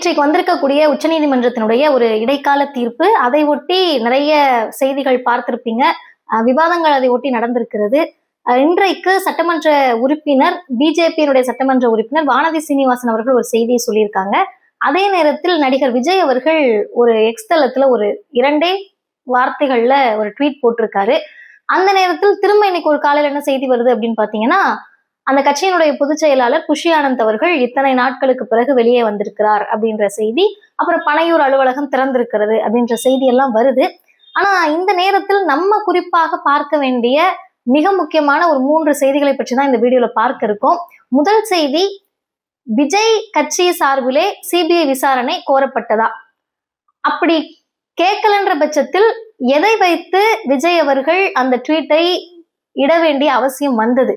நேற்றைக்கு வந்திருக்கக்கூடிய உச்சநீதிமன்றத்தினுடைய ஒரு இடைக்கால தீர்ப்பு. அதை ஒட்டி நிறைய செய்திகள் பார்த்திருப்பீங்க. விவாதங்கள் அதை ஒட்டி நடந்திருக்கிறது. இன்றைக்கு சட்டமன்ற உறுப்பினர் பிஜேபியினுடைய சட்டமன்ற உறுப்பினர் வானதி சீனிவாசன் அவர்கள் ஒரு செய்தியை சொல்லியிருக்காங்க. அதே நேரத்தில் நடிகர் விஜய் அவர்கள் ஒரு எக்ஸ்தலத்துல ஒரு இரண்டே வார்த்தைகள்ல ஒரு ட்வீட் போட்டிருக்காரு. அந்த நேரத்தில் திரும்ப இன்னைக்கு ஒரு காலையில் என்ன செய்தி வருது அப்படின்னு பாத்தீங்கன்னா அந்த கட்சியினுடைய பொதுச் செயலாளர் குஷி ஆனந்த் அவர்கள் இத்தனை நாட்களுக்கு பிறகு வெளியே வந்திருக்கிறார் அப்படின்ற செய்தி அப்புறம் பனையூர் அலுவலகம் திறந்திருக்கிறது அப்படின்ற செய்தி எல்லாம் வருது. ஆனா இந்த நேரத்தில் நம்ம குறிப்பாக பார்க்க வேண்டிய மிக முக்கியமான ஒரு மூன்று செய்திகளை பற்றி தான் இந்த வீடியோல பார்க்க இருக்கோம். முதல் செய்தி விஜய் கட்சி சார்பிலே சிபிஐ விசாரணை கோரப்பட்டதா? அப்படி கேட்கலன்ற பட்சத்தில் எதை வைத்து விஜய் அவர்கள் அந்த ட்வீட்டை இட வேண்டிய அவசியம் வந்தது?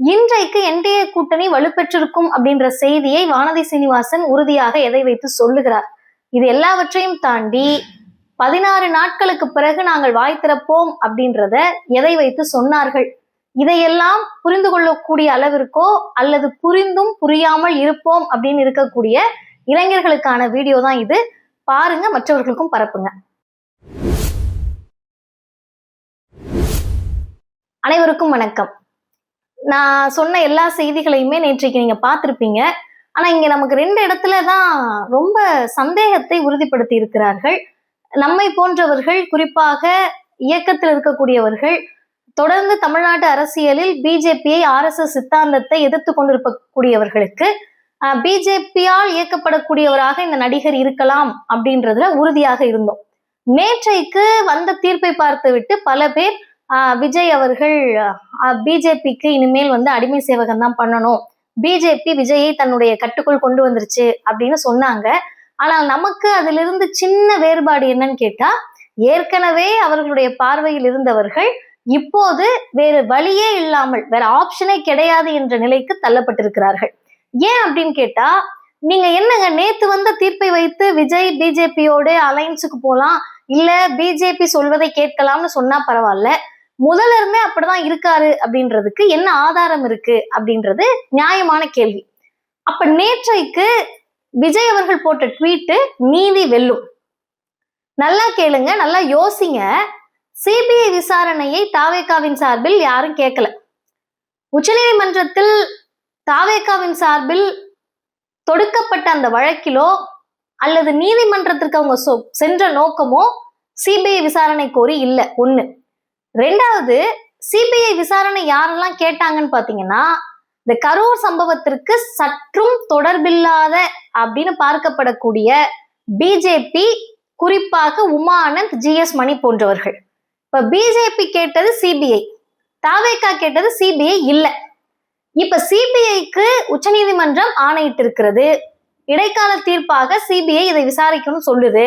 இன்றைக்கு என்டிஏ கூட்டணி வலுப்பெற்றிருக்கும் அப்படின்ற செய்தியை வானதி சீனிவாசன் உறுதியாக எதை வைத்து சொல்லுகிறார்? இது எல்லாவற்றையும் தாண்டி பதினாறு நாட்களுக்கு பிறகு நாங்கள் வாய் திறப்போம் அப்படின்றத எதை வைத்து சொன்னார்கள்? இதையெல்லாம் புரிந்து கொள்ளக்கூடிய அளவிற்கோ அல்லது புரிந்தும் புரியாமல் இருப்போம் அப்படின்னு இருக்கக்கூடிய இளைஞர்களுக்கான வீடியோ தான் இது. பாருங்க மற்றவர்களுக்கும் பரப்புங்க. அனைவருக்கும் வணக்கம். நான் சொன்ன எல்லா செய்திகளையுமே நேற்றைக்கு நீங்க பார்த்திருப்பீங்க. ஆனா இங்க நமக்கு ரெண்டு இடத்துல தான் ரொம்ப சந்தேகத்தை உறுதிப்படுத்தி இருக்கிறார்கள் நம்மை போன்றவர்கள் குறிப்பாக இயக்கத்தில் இருக்கக்கூடியவர்கள் தொடர்ந்து தமிழ்நாட்டு அரசியலில் பிஜேபியை ஆர்எஸ்எஸ் சித்தாந்தத்தை எதிர்த்து கொண்டிருக்கக்கூடியவர்களுக்கு பிஜேபியால் இயக்கப்படக்கூடியவராக இந்த நடிகர் இருக்கலாம் அப்படின்றதுல உறுதியாக இருந்தோம். நேற்றைக்கு வந்த தீர்ப்பை பார்த்துவிட்டு பல பேர் விஜய் அவர்கள் பிஜேபிக்கு இனிமேல் வந்து அடிமை சேவகம் தான் பண்ணணும். பிஜேபி விஜயை தன்னுடைய கட்டுக்குள் கொண்டு வந்துருச்சு அப்படின்னு சொன்னாங்க. ஆனால் நமக்கு அதிலிருந்து சின்ன வேறுபாடு என்னன்னு கேட்டா ஏற்கனவே அவர்களுடைய பார்வையில் இருந்தவர்கள் இப்போது வேறு வழியே இல்லாமல் வேற ஆப்ஷனே கிடையாது என்ற நிலைக்கு தள்ளப்பட்டிருக்கிறார்கள். ஏன் அப்படின்னு கேட்டா நீங்க என்னங்க நேத்து வந்த தீர்ப்பை வைத்து விஜய் பிஜேபியோட அலைன்ஸுக்கு போலாம் இல்ல பிஜேபி சொல்வதை கேட்கலாம்னு சொன்னா பரவாயில்ல. முதல்ல இருந்தே அப்படிதான் இருக்காரு அப்படின்றதுக்கு என்ன ஆதாரம் இருக்கு அப்படின்றது நியாயமான கேள்வி. அப்ப நேற்றைக்கு விஜய் அவர்கள் போட்ட ட்வீட்டு நீதி வெல்லும். நல்லா கேளுங்க நல்லா யோசிங்க. சிபிஐ விசாரணையை தாவேகாவின் சார்பில் யாரும் கேட்கல. உச்சநீதிமன்றத்தில் தாவேகாவின் சார்பில் தொடுக்கப்பட்ட அந்த வழக்கிலோ அல்லது நீதிமன்றத்திற்கு அவங்க சொ- சென்ற நோக்கமோ சிபிஐ விசாரணை கோரி இல்லை ஒன்று ரெண்டாவது சிபிஐ விசாரணை யாரெல்லாம் கேட்டாங்கன்னு பாத்தீங்கன்னா இந்த கரூர் சம்பவத்திற்கு சற்றும் தொடர்பில்லாத அப்படின்னு பார்க்கப்படக்கூடிய பிஜேபி குறிப்பாக உமானந்த் ஜிஎஸ் மணி போன்றவர்கள். இப்ப பிஜேபி கேட்டது சிபிஐ தாவேக்கா கேட்டது சிபிஐ இல்ல. இப்ப சிபிஐக்கு உச்சநீதிமன்றம் ஆணையிட்டு இருக்கிறது இடைக்கால தீர்ப்பாக சிபிஐ இதை விசாரிக்கணும்னு சொல்லுது.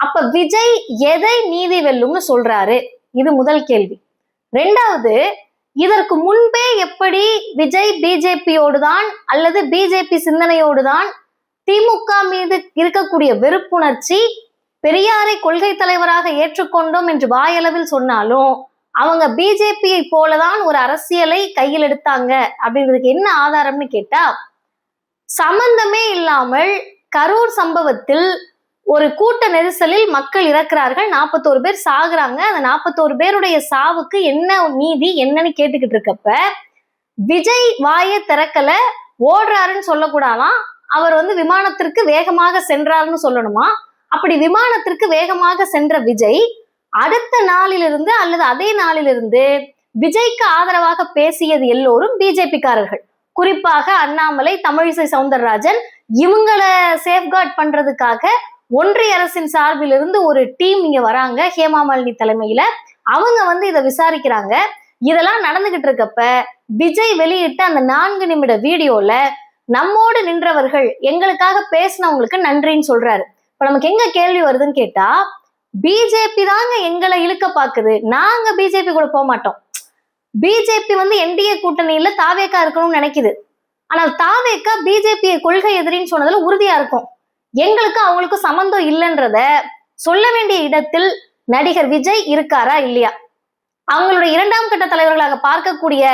அப்ப விஜய் எதை நீதி வெல்லும்னு சொல்றாரு? இது முதல் கேள்வி. ரெண்டாவது இதற்கு முன்பே எப்படி விஜய் பிஜேபியோடு தான் அல்லது பிஜேபி சிந்தனையோடு தான் திமுக மீது இருக்கக்கூடிய வெறுப்புணர்ச்சி பெரியாரை கொள்கை தலைவராக ஏற்றுக்கொண்டோம் என்று வாயளவில் சொன்னாலும் அவங்க பிஜேபியை போலதான் ஒரு அரசியலை கையில் எடுத்தாங்க அப்படின்றதுக்கு என்ன ஆதாரம்னு கேட்டா சம்பந்தமே இல்லாமல் கரூர் சம்பவத்தில் ஒரு கூட்ட நெரிசலில் மக்கள் இறக்குறார்கள். நாற்பத்தோரு பேர் சாகுறாங்க. அந்த நாற்பத்தோரு பேருடைய சாவுக்கு என்ன நீதி என்னன்னு கேட்டுக்கிட்டு இருக்கப்ப விஜய் வாயை திறக்கல ஓடுறாருன்னு சொல்லக்கூடாதான். அவர் வந்து விமானத்திற்கு வேகமாக சென்றாருன்னு சொல்லணுமா? அப்படி விமானத்திற்கு வேகமாக சென்ற விஜய் அடுத்த நாளிலிருந்து அல்லது அதே நாளிலிருந்து விஜய்க்கு ஆதரவாக பேசியது எல்லோரும் பிஜேபிக்காரர்கள். குறிப்பாக அண்ணாமலை தமிழிசை சவுந்தரராஜன் இவங்களை சேஃப்கார்ட் பண்றதுக்காக ஒன்றிய அரசின் சார்பிலிருந்து ஒரு டீம் இங்க வராங்க ஹேமாமாலினி தலைமையில. அவங்க வந்து இதை விசாரிக்கிறாங்க. இதெல்லாம் நடந்துகிட்டு இருக்கப்ப விஜய் வெளியிட்ட அந்த நான்கு நிமிட வீடியோல நம்மோடு நின்றவர்கள் எங்களுக்காக பேசினவங்களுக்கு நன்றின்னு சொல்றாரு. இப்ப நமக்கு எங்க கேள்வி வருதுன்னு கேட்டா பிஜேபி தாங்க எங்களை இழுக்க பாக்குது. நாங்க பிஜேபி கூட போக மாட்டோம். பிஜேபி வந்து என்டிஏ கூட்டணியில தாவேக்கா இருக்கணும்னு நினைக்குது. ஆனால் தாவேக்கா பிஜேபியை கொள்கை எதிரின்னு சொன்னதுல உறுதியா இருக்கும். எங்களுக்கு அவங்களுக்கும் சம்மந்தம் இல்லைன்றத சொல்ல வேண்டிய இடத்தில் நடிகர் விஜய் இருக்காரா இல்லையா? அவங்களுடைய இரண்டாம் கட்ட தலைவர்களாக பார்க்கக்கூடிய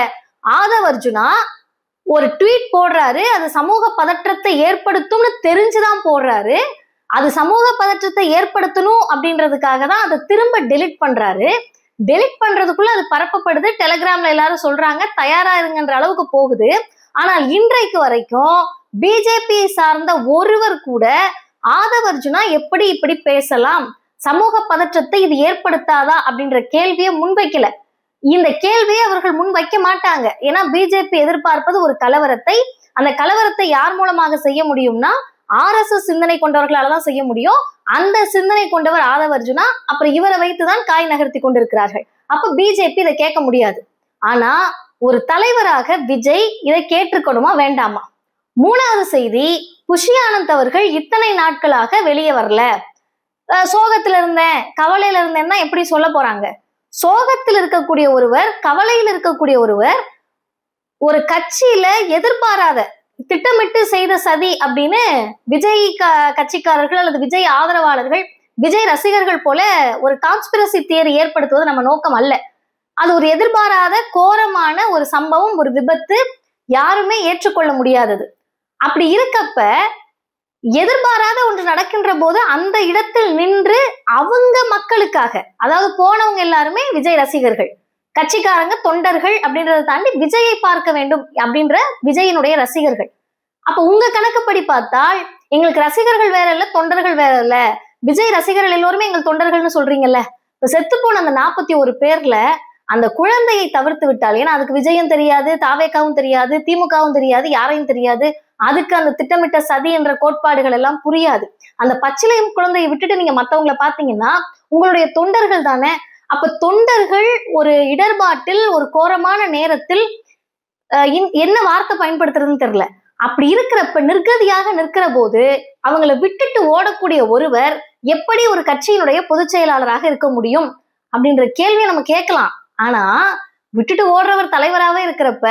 ஆதவ் அர்ஜுனா ஒரு ட்வீட் போடுறாரு அது சமூக பதற்றத்தை ஏற்படுத்தும்னு தெரிஞ்சுதான் போடுறாரு. அது சமூக பதற்றத்தை ஏற்படுத்தணும் அப்படின்றதுக்காக தான் அதை திரும்ப டெலிட் பண்றாரு. டெலிட் பண்றதுக்குள்ள அது பரப்பப்படுது. டெலகிராம்ல எல்லாரும் சொல்றாங்க தயாரா இருங்கன்ற அளவுக்கு போகுது. ஆனால் இன்றைக்கு வரைக்கும் பிஜேபி சார்ந்த ஒருவர் கூட ஆதவர்ஜுனா எப்படி இப்படி பேசலாம்? சமூக பதற்றத்தை இது ஏற்படுத்தாதா? அப்படின்ற கேள்வியை முன்வைக்கல. இந்த கேள்வியை அவர்கள் முன் வைக்க மாட்டாங்க. ஏன்னா பிஜேபி எதிர்பார்ப்பது ஒரு கலவரத்தை. அந்த கலவரத்தை யார் மூலமாக செய்ய முடியும்னா ஆர் அரசு சிந்தனை கொண்டவர்களால தான் செய்ய முடியும். அந்த சிந்தனை கொண்டவர் ஆதவர்ஜுனா அப்புறம் இவரை வைத்துதான் காய் நகர்த்தி கொண்டிருக்கிறார்கள். அப்ப பிஜேபி இதை கேட்க முடியாது. ஆனா ஒரு தலைவராக விஜய் இதை கேட்டுக்கணுமா வேண்டாமா? மூணாவது செய்தி குஷி ஆனந்த் அவர்கள் இத்தனை நாட்களாக வெளியே வரல. சோகத்துல இருந்தேன் கவலையில இருந்தேன்னா எப்படி சொல்ல போறாங்க? சோகத்தில் இருக்கக்கூடிய ஒருவர் கவலையில் இருக்கக்கூடிய ஒருவர் ஒரு கட்சியில எதிர்பாராத திட்டமிட்டு செய்த சதி அப்படின்னு விஜய் க- கட்சிக்காரர்கள் அல்லது விஜய் ஆதரவாளர்கள் விஜய் ரசிகர்கள் போல ஒரு கான்ஸ்பிரசி தியரி ஏற்படுத்துவது நம்ம நோக்கம் அல்ல. அது ஒரு எதிர்பாராத கோரமான ஒரு சம்பவம் ஒரு விபத்து யாருமே ஏற்றுக்கொள்ள முடியாதது. அப்படி இருக்கப்ப எதிர்பாராத ஒன்று நடக்கின்ற போது அந்த இடத்தில் நின்று அவங்க மக்களுக்காக அதாவது போனவங்க எல்லாருமே விஜய் ரசிகர்கள் கட்சிக்காரங்க தொண்டர்கள் அப்படின்றத தாண்டி விஜயை பார்க்க வேண்டும் அப்படின்ற விஜயினுடைய ரசிகர்கள். அப்ப உங்க கணக்குப்படி பார்த்தால் எங்களுக்கு ரசிகர்கள் வேற இல்ல தொண்டர்கள் வேற இல்ல. விஜய் ரசிகர்கள் எல்லோருமே எங்கள் தொண்டர்கள்னு சொல்றீங்கல்ல. இப்ப செத்து போன அந்த நாற்பத்தி ஒரு பேர்ல அந்த குழந்தையை தவிர்த்து விட்டால் ஏன்னா அதுக்கு விஜயம் தெரியாது தாவேக்காவும் தெரியாது திமுகவும் தெரியாது யாரையும் தெரியாது. அதுக்கு அந்த திட்டமிட்ட சதி என்ற கோட்பாடுகள் எல்லாம் புரியாது. அந்த பச்சிலையும் குழந்தையை விட்டுட்டு நீங்க மத்தவங்களை பாத்தீங்கன்னா உங்களுடைய தொண்டர்கள் தானே? அப்ப தொண்டர்கள் ஒரு இடர்பாட்டில் ஒரு கோரமான நேரத்தில் அஹ், என்ன வார்த்தை பயன்படுத்துறதுன்னு தெரியல. அப்படி இருக்கிறப்ப நிர்கதியாக நிற்கிற போது அவங்கள விட்டுட்டு ஓடக்கூடிய ஒருவர் எப்படி ஒரு கட்சியினுடைய பொதுச் செயலாளராக இருக்க முடியும்? அப்படின்ற கேள்வியை நம்ம கேட்கலாம். ஆனா விட்டுட்டு ஓடுறவர் தலைவராகவே இருக்கிறப்ப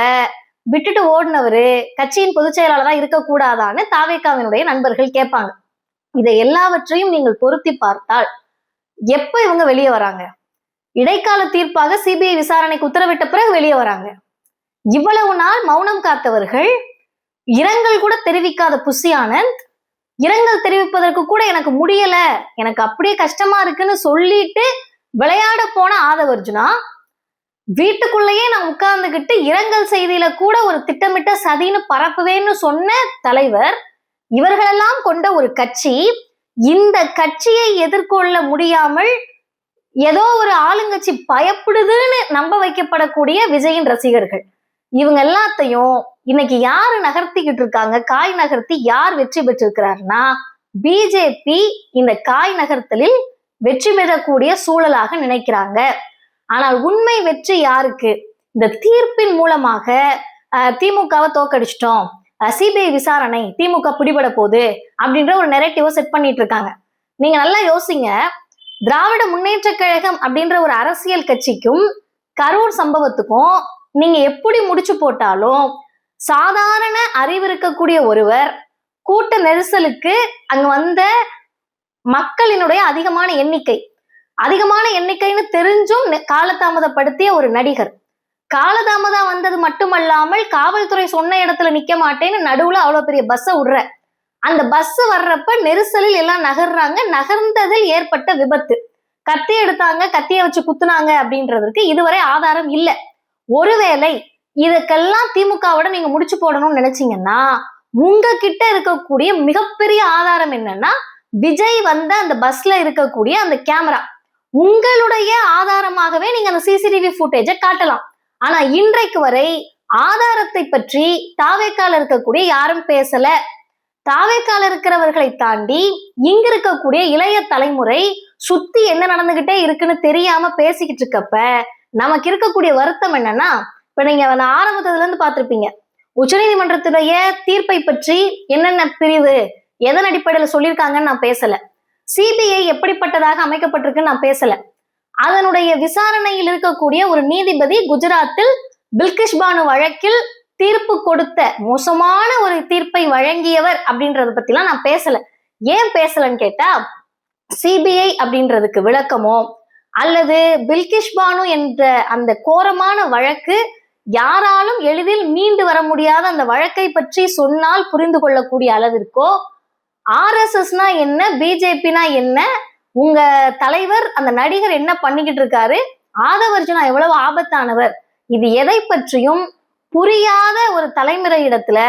விட்டுட்டு ஓடினவரு கட்சியின் பொதுச் செயலாளரா இருக்கக்கூடாதான்னு தாவேக்காவினுடைய நண்பர்கள் கேட்பாங்க. இதை எல்லாவற்றையும் நீங்கள் பொருத்தி பார்த்தால் எப்ப இவங்க வெளியே வராங்க? இடைக்கால தீர்ப்பாக சிபிஐ விசாரணைக்கு உத்தரவிட்ட பிறகு வெளியே வராங்க. இவ்வளவு நாள் மௌனம் காத்தவர்கள் இரங்கல் கூட தெரிவிக்காத புஷி ஆனந்த் இரங்கல் தெரிவிப்பதற்கு கூட எனக்கு முடியல எனக்கு அப்படியே கஷ்டமா இருக்குன்னு சொல்லிட்டு விளையாட போன ஆதவர்ஜுனா வீட்டுக்குள்ளேயே நான் உட்கார்ந்துகிட்டு இரங்கல் செய்தியில கூட ஒரு திட்டமிட்ட சதின்னு பரப்புவேன்னு சொன்ன தலைவர் இவர்களெல்லாம் கொண்ட ஒரு கட்சி இந்த கட்சியை எதிர்கொள்ள முடியாமல் ஏதோ ஒரு ஆளுங்கட்சி பயப்படுதுன்னு நம்ப வைக்கப்படக்கூடிய விஜயின் ரசிகர்கள். இவங்க எல்லாத்தையும் இன்னைக்கு யாரு நகர்த்திக்கிட்டு இருக்காங்க? காய் நகர்த்தி யார் வெற்றி பெற்றிருக்கிறாருன்னா பிஜேபி இந்த காய் நகர்த்தலில் வெற்றி பெறக்கூடிய சூழலாக நினைக்கிறாங்க. ஆனால் உண்மை வெற்றி யாருக்கு? இந்த தீர்ப்பின் மூலமாக அஹ், திமுகவை தோக்கடிச்சிட்டோம் சிபிஐ விசாரணை திமுக பிடிபட போகுது அப்படின்ற ஒரு நெரட்டிவை செட் பண்ணிட்டு இருக்காங்க. நீங்க நல்லா யோசிங்க. திராவிட முன்னேற்ற கழகம் அப்படின்ற ஒரு அரசியல் கட்சிக்கும் கரூர் சம்பவத்துக்கும் நீங்க எப்படி முடிச்சு போட்டாலும் சாதாரண அறிவு இருக்கக்கூடிய ஒருவர் கூட்ட நெரிசலுக்கு அங்க வந்த மக்களினுடைய அதிகமான எண்ணிக்கை அதிகமான எண்ணிக்கைன்னு தெரிஞ்சும் காலதாமதப்படுத்திய ஒரு நடிகர். காலதாமதம் வந்தது மட்டுமல்லாமல் காவல்துறை சொன்ன இடத்துல நிக்க மாட்டேன்னு நடுவுல அவ்வளவு பெரிய பஸ்ஸை விடுற. அந்த பஸ் வர்றப்ப நெரிசலில் எல்லாம் நகர்றாங்க. நகர்ந்ததில் ஏற்பட்ட விபத்து. கத்தி எடுத்தாங்க கத்திய வச்சு குத்துனாங்க அப்படின்றதுக்கு இதுவரை ஆதாரம் இல்ல. ஒருவேளை இதுக்கெல்லாம் திமுகவோட நீங்க முடிச்சு போடணும்னு நினைச்சீங்கன்னா உங்ககிட்ட இருக்கக்கூடிய மிகப்பெரிய ஆதாரம் என்னன்னா விஜய் வந்த அந்த பஸ்ல இருக்கக்கூடிய அந்த கேமரா உங்களுடைய ஆதாரமாகவே நீங்க அந்த சிசிடிவி ஃபுட்டேஜை காட்டலாம். ஆனா இன்றைக்கு வரை ஆதாரத்தை பற்றி தாவேக்கால இருக்கக்கூடிய யாரும் பேசல. தாவேக்கால இருக்கிறவர்களை தாண்டி இங்க இருக்கக்கூடிய இளைய தலைமுறை சுத்தி என்ன நடந்துகிட்டே இருக்குன்னு தெரியாம பேசிக்கிட்டு இருக்கப்ப நமக்கு இருக்கக்கூடிய வருத்தம் என்னன்னா இப்ப நீங்க நான் ஆரம்பத்துல இருந்து பார்த்திருப்பீங்க. உச்சநீதிமன்றத்துடைய தீர்ப்பை பற்றி என்னென்ன பிரிவு எதன் அடிப்படையில சொல்லியிருக்காங்கன்னு நான் பேசல. சிபிஐ எப்படிப்பட்டதாக அமைக்கப்பட்டிருக்குன்னு நான் பேசல. அதனுடைய விசாரணையில் இருக்கக்கூடிய ஒரு நீதிபதி குஜராத்தில் பில்கிஷ் பானு வழக்கில் தீர்ப்பு கொடுத்த மோசமான ஒரு தீர்ப்பை வழங்கியவர் அப்படின்றத பத்திலாம் நான் பேசல. ஏன் பேசலன்னு கேட்டா சிபிஐ அப்படின்றதுக்கு விளக்கமோ அல்லது பில்கிஷ் பானு என்ற அந்த கோரமான வழக்கு யாராலும் எளிதில் மீண்டு வர முடியாத அந்த வழக்கை பற்றி சொன்னால் புரிந்து கொள்ளக்கூடிய அளவிற்கோ ஆர்எஸ்எஸ்னா என்ன பிஜேபினா என்ன உங்க தலைவர் அந்த நடிகர் என்ன பண்ணிக்கிட்டு இருக்காரு? ஆதவர்ஜுனா எவ்வளவு ஆபத்தானவர்? இது எதை பற்றியும் புரியாத ஒரு தலைமுறை இடத்துல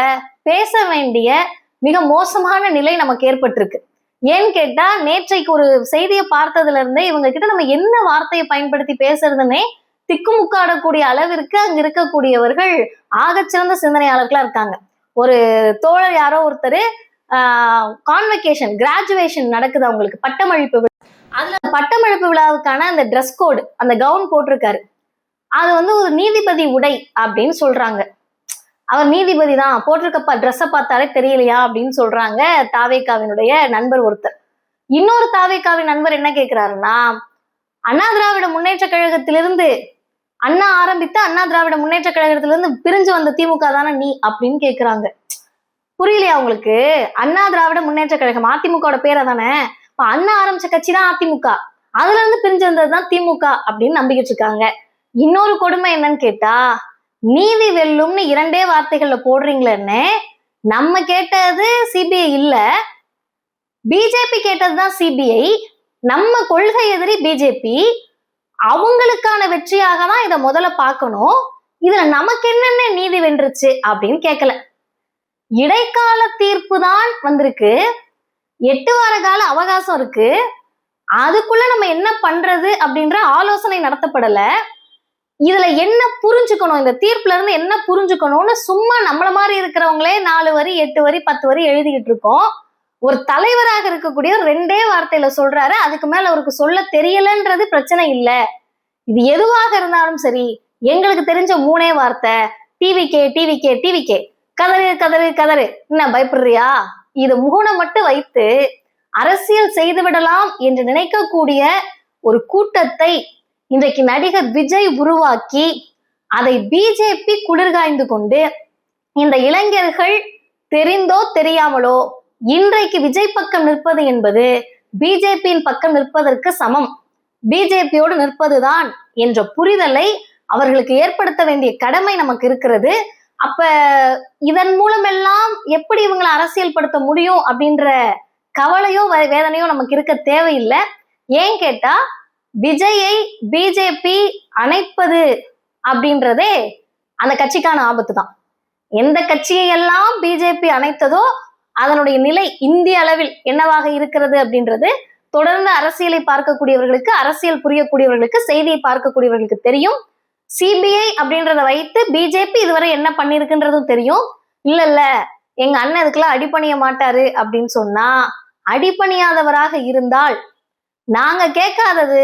பேச வேண்டிய மிக மோசமான நிலை நமக்கு ஏற்பட்டிருக்கு. ஏன்னு கேட்டா நேற்றைக்கு ஒரு செய்தியை பார்த்ததுல இருந்தே இவங்க கிட்ட நம்ம என்ன வார்த்தையை பயன்படுத்தி பேசுறதுன்னே திக்குமுக்காடக்கூடிய அளவிற்கு அங்க இருக்கக்கூடியவர்கள் ஆகச்சிறந்த சிந்தனையாளர்களா இருக்காங்க. ஒரு தோழர் யாரோ ஒருத்தர் கான்வெகேஷன் கிராஜுவேஷன் நடக்குது அவங்களுக்கு. பட்டமளிப்பு விழா. அதுல பட்டமளிப்பு விழாவுக்கான அந்த ட்ரெஸ் கோடு அந்த கவுன் போட்டிருக்காரு. அது வந்து ஒரு நீதிபதி உடை அப்படின்னு சொல்றாங்க. அவர் நீதிபதி தான். போட்டிருக்கப்பா ட்ரெஸ்ஸை பார்த்தாலே தெரியலையா அப்படின்னு சொல்றாங்க தாவேக்காவினுடைய நண்பர் ஒருத்தர். இன்னொரு தாவேக்காவின் நண்பர் என்ன கேட்கிறாருன்னா அண்ணா திராவிட முன்னேற்ற கழகத்திலிருந்து அண்ணா ஆரம்பித்த அண்ணா திராவிட முன்னேற்ற கழகத்திலிருந்து பிரிஞ்சு வந்த திமுக தானே நீ அப்படின்னு கேட்கிறாங்க புரியலையா உங்களுக்கு? அண்ணா திராவிட முன்னேற்ற கழகம் அதிமுகவோட பேரை தானே? இப்ப அண்ணா ஆரம்பிச்ச கட்சி தான் அதிமுக. அதுல இருந்து பிரிஞ்சு வந்ததுதான் திமுக அப்படின்னு நம்பிக்கிட்டு இருக்காங்க. இன்னொரு கொடுமை என்னன்னு கேட்டா நீதி வெல்லும்னு இரண்டே வார்த்தைகள்ல போடுறீங்களேன்னு நம்ம கேட்டது சிபிஐ இல்ல. பிஜேபி கேட்டதுதான் சிபிஐ. நம்ம கொள்கை எதிரி பிஜேபி. அவங்களுக்கான வெற்றியாக தான் இதை முதல்ல பார்க்கணும். இதுல நமக்கு என்னென்ன நீதி வென்றுச்சு அப்படின்னு கேட்கல இடைக்கால தீர்ப்பு தான் வந்திருக்கு. எட்டு வார கால அவகாசம் இருக்கு. அதுக்குள்ள நம்ம என்ன பண்றது அப்படின்ற ஆலோசனை நடத்தப்படல. இதுல என்ன புரிஞ்சுக்கணும்? இந்த தீர்ப்புல இருந்து என்ன புரிஞ்சுக்கணும்னு சும்மா நம்மள மாதிரி இருக்கிறவங்களே நாலு வரி எட்டு வரி பத்து வரி எழுதிக்கிட்டு இருக்கோம். ஒரு தலைவராக இருக்கக்கூடிய ரெண்டே வார்த்தையில சொல்றாரு. அதுக்கு மேல அவருக்கு சொல்ல தெரியலன்றது பிரச்சனை இல்ல. இது எதுவாக இருந்தாலும் சரி எங்களுக்கு தெரிஞ்ச மூணே வார்த்தை. டிவிகே டிவிகே டிவிகே கதறு கதறு கதறு. என்ன பயப்படுறியா? இது முகனை மட்டும் வைத்து அரசியல் செய்து விடலாம் என்று நினைக்கக்கூடிய ஒரு கூட்டத்தை இன்றைக்கு நடிகர் விஜய் உருவாக்கி அதை பிஜேபி குளிர்காய்ந்து கொண்டு இந்த இளைஞர்கள் தெரிந்தோ தெரியாமலோ இன்றைக்கு விஜய் பக்கம் நிற்பது என்பது பிஜேபியின் பக்கம் நிற்பதற்கு சமம். பிஜேபியோடு நிற்பதுதான் என்ற புரிதலை அவர்களுக்கு ஏற்படுத்த வேண்டிய கடமை நமக்கு இருக்கிறது. அப்ப இதன் மூலமெல்லாம் எப்படி இவங்களை அரசியல் படுத்த முடியும் அப்படின்ற கவலையோ வேதனையோ நமக்கு இருக்க தேவையில்லை. ஏன் கேட்டா விஜயை பிஜேபி அணைப்பது அப்படின்றதே அந்த கட்சிக்கான ஆபத்து தான் எந்த கட்சியை எல்லாம் பிஜேபி அணைத்ததோ அதனுடைய நிலை இந்திய அளவில் என்னவாக இருக்கிறது அப்படின்றது தொடர்ந்து அரசியலை பார்க்கக்கூடியவர்களுக்கு அரசியல் புரியக்கூடியவர்களுக்கு செய்தியை பார்க்கக்கூடியவர்களுக்கு தெரியும். சிபிஐ அப்படின்றத வைத்து பிஜேபி இதுவரை என்ன பண்ணிருக்குன்றதும் தெரியும். இல்ல இல்ல எங்க அண்ணன் இதுக்கெல்லாம் அடிபணிய மாட்டாரு அப்படின்னு சொன்னா அடிபணியாதவராக இருந்தால் நாங்க கேட்காதது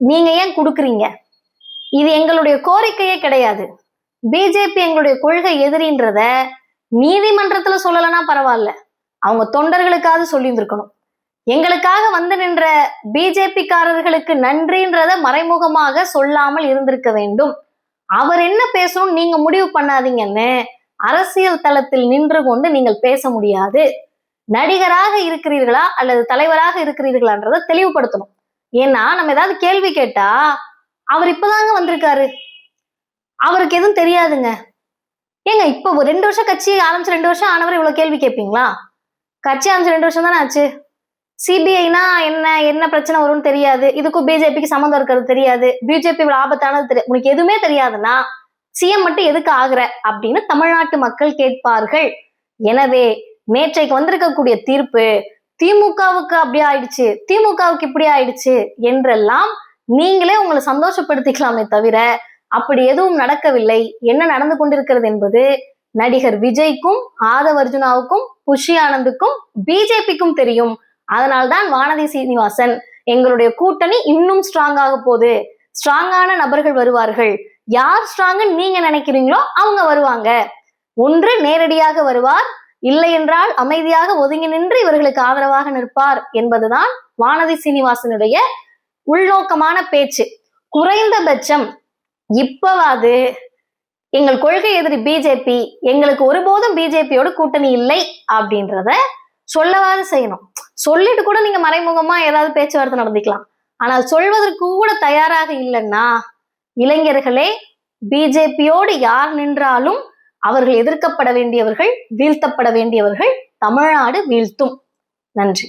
நீங்க ஏன் கொடுக்குறீங்க? இது எங்களுடைய கோரிக்கையே கிடையாது. பிஜேபி எங்களுடைய கொள்கை எதிரின்றத நீதிமன்றத்துல சொல்லலைன்னா பரவாயில்ல. அவங்க தொண்டர்களுக்காவது சொல்லியிருந்திருக்கணும். எங்களுக்காக வந்து நின்ற பிஜேபிக்காரர்களுக்கு நன்றின்றத மறைமுகமாக சொல்லாமல் இருந்திருக்க வேண்டும். அவர் என்ன பேசணும் நீங்க முடிவு பண்ணாதீங்கன்னு அரசியல் தளத்தில் நின்று கொண்டு நீங்கள் பேச முடியாது. நடிகராக இருக்கிறீர்களா அல்லது தலைவராக இருக்கிறீர்களான்றதை தெளிவுபடுத்தணும். ஏன்னா நம்ம ஏதாவது கேள்வி கேட்டா அவர் இப்பதாங்க வந்திருக்காரு. அவருக்கு எதுவும் தெரியாதுங்க. ஏங்க இப்போ ஒரு ரெண்டு வருஷம் கட்சி ஆரம்பிச்சு ரெண்டு வருஷம் ஆனவர் இவ்வளவு கேள்வி கேட்பீங்களா கட்சி ஆரம்பிச்சு ரெண்டு வருஷம் தானே ஆச்சு? சிபிஐனா என்ன என்ன பிரச்சனை வரும்னு தெரியாது. இதுக்கும் பிஜேபிக்கு சம்மந்தம் இருக்கிறது தெரியாது. பிஜேபி ஆபத்தானது தெரியாது உனக்கு எதுவுமே தெரியாதுன்னா சிஎம் மட்டும் எதுக்கு ஆகுற? அப்படின்னு தமிழ்நாட்டு மக்கள் கேட்பார்கள். எனவே நேற்றைக்கு வந்திருக்கக்கூடிய தீர்ப்பு திமுகவுக்கு அப்படி ஆயிடுச்சு திமுகவுக்கு இப்படி ஆயிடுச்சு என்றெல்லாம் நீங்களே உங்களை சந்தோஷப்படுத்திக்கலாமே தவிர அப்படி எதுவும் நடக்கவில்லை. என்ன நடந்து கொண்டிருக்கிறது என்பது நடிகர் விஜய்க்கும் ஆதவ் அர்ஜுனாவுக்கும் புஷி ஆனந்துக்கும் பிஜேபிக்கும் தெரியும். அதனால்தான் வானதி சீனிவாசன் எங்களுடைய கூட்டணி இன்னும் ஸ்ட்ராங் ஆக போகுது. ஸ்ட்ராங்கான நபர்கள் வருவார்கள். யார் ஸ்ட்ராங்னு நீங்க நினைக்கிறீங்களோ அவங்க வருவாங்க. ஒன்று நேரடியாக வருவார். இல்லை என்றால் அமைதியாக ஒதுங்கி நின்று இவர்களுக்கு ஆதரவாக நிற்பார் என்பதுதான் வானதி சீனிவாசனுடைய உள்நோக்கமான பேச்சு. குறைந்தபட்சம் இப்பவாது எங்கள் கொள்கை எதிரி பிஜேபி எங்களுக்கு ஒருபோதும் பிஜேபியோட கூட்டணி இல்லை அப்படின்றத சொல்லவாது செய்யணும். சொல்லிட்டு கூட நீங்க மறைமுகமா ஏதாவது பேச்சுவார்த்தை நடந்திக்கலாம் ஆனால் சொல்வதற்கு கூட தயாராக இல்லைன்னா இளைஞர்களே பிஜேபியோடு யார் நின்றாலும் அவர்கள் எதிர்க்கப்பட வேண்டியவர்கள் வீழ்த்தப்பட வேண்டியவர்கள் தமிழ்நாடு வீழ்த்தும். நன்றி.